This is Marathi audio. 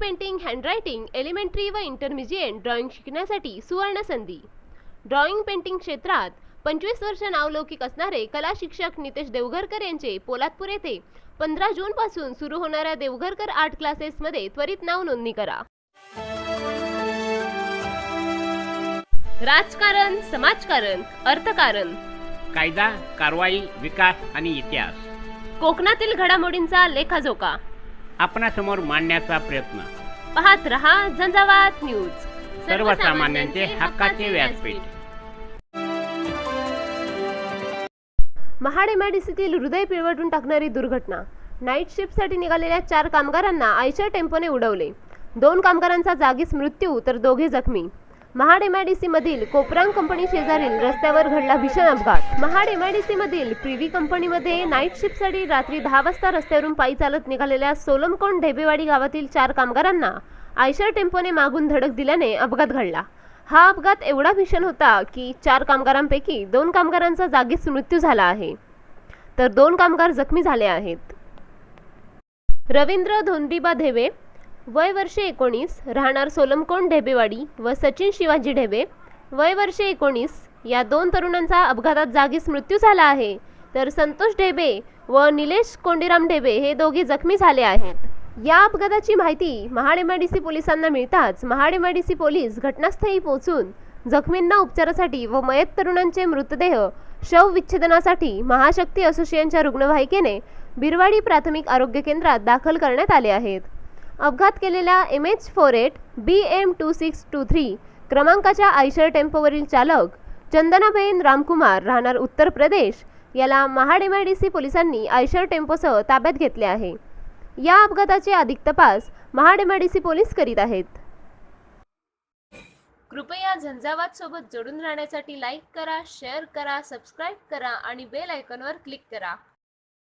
पेंटिंग हँडरायटिंग एलिमेंटरी व इंटरमिजिएट ड्रॉइंग शिकण्यासाठी सुवर्ण संधी. ड्रॉइंग पेंटिंग क्षेत्रात पंचवीस वर्ष नावलौकिक असणारे कला शिक्षक नितेश देवघरकर यांचे पोलादपूर येथे पंधरा जूनपासून सुरू होणाऱ्या देवघरकर आर्ट क्लासेसमध्ये त्वरित नाव नोंदणी करा. राजकारण समाजकारण अर्थकारण. कायदा कारवाई विकास आणि इतिहास. कोकणातील घडामोडींचा लेखाजोखा. आपणासमोर मांडण्याचा प्रयत्न. पाहत रहा झंझावात न्यूज. सर्वसामान्यांचे हक्काचे व्यासपीठ. महाड एमआयडीसीतील हृदय पिळवटून टाकणारी दुर्घटना. नाईट शिफ्टसाठी निघालेल्या चार कामगारांना आयशर टेम्पोने उडवले. दोन कामगारांचा जागीच मृत्यू तर दोघे जखमी. महाड एमआयडीसी मधील कोपरांग कंपनी शेजारील रस्त्यावर घडला भीषण अपघात. महाड एमआयडीसी मधील प्रिव्ही कंपनीमध्ये नाईट शिफ्टसाठी रात्री दहा वाजता रस्त्यावरून पायी चालत निघालेल्या सोलमकोंड ढेबेवाडी गावातील चार कामगारांना आयशर टेम्पोने मागून धडक दिल्याने अपघात घडला. हा अपघात एवढा भीषण होता की चार कामगारांपैकी दोन कामगारांचा जागीच मृत्यू झाला आहे. तर दोन कामगार जखमी झाले आहेत. रवींद्र धोंडीबा धेवे वय वर्षे एकोणीस राहणार सोलमकोंड ढेबेवाडी व सचिन शिवाजी ढेबे. वय वर्षे एकोणीस या दोन तरुणांचा अपघातात जागीच मृत्यू झाला आहे. तर संतोष ढेबे व निलेश कोंडीराम ढेबे हे दोघे जखमी झाले आहेत. या अपघाताची माहिती महाड पोलिसांना मिळताच महाड एमआयडीसी पोलीस घटनास्थळी पोहोचून जखमींना उपचारासाठी व मयत तरुणांचे मृतदेह शवविच्छेदनासाठी महाशक्ती असोसिएशनच्या रुग्णवाहिकेने बिरवाडी प्राथमिक आरोग्य केंद्रात दाखल करण्यात आले आहेत. अपघात केलेल्या M H four eight B M two six two three क्रमांकाच्या आयशर टेम्पोवरील चालक चंदनाबेन रामकुमार राहणार उत्तर प्रदेश याला Mahad M I D C पोलिसांनी आयशर टेम्पोसह ताब्यात घेतले आहे. या अपघाताचे अधिक तपास Mahad M I D C police करीत आहेत. कृपया झंझावात सोबत जोडून राहण्यासाठी लाईक करा शेअर करा सबस्क्राईब करा आणि बेल आयकॉनवर क्लिक करा.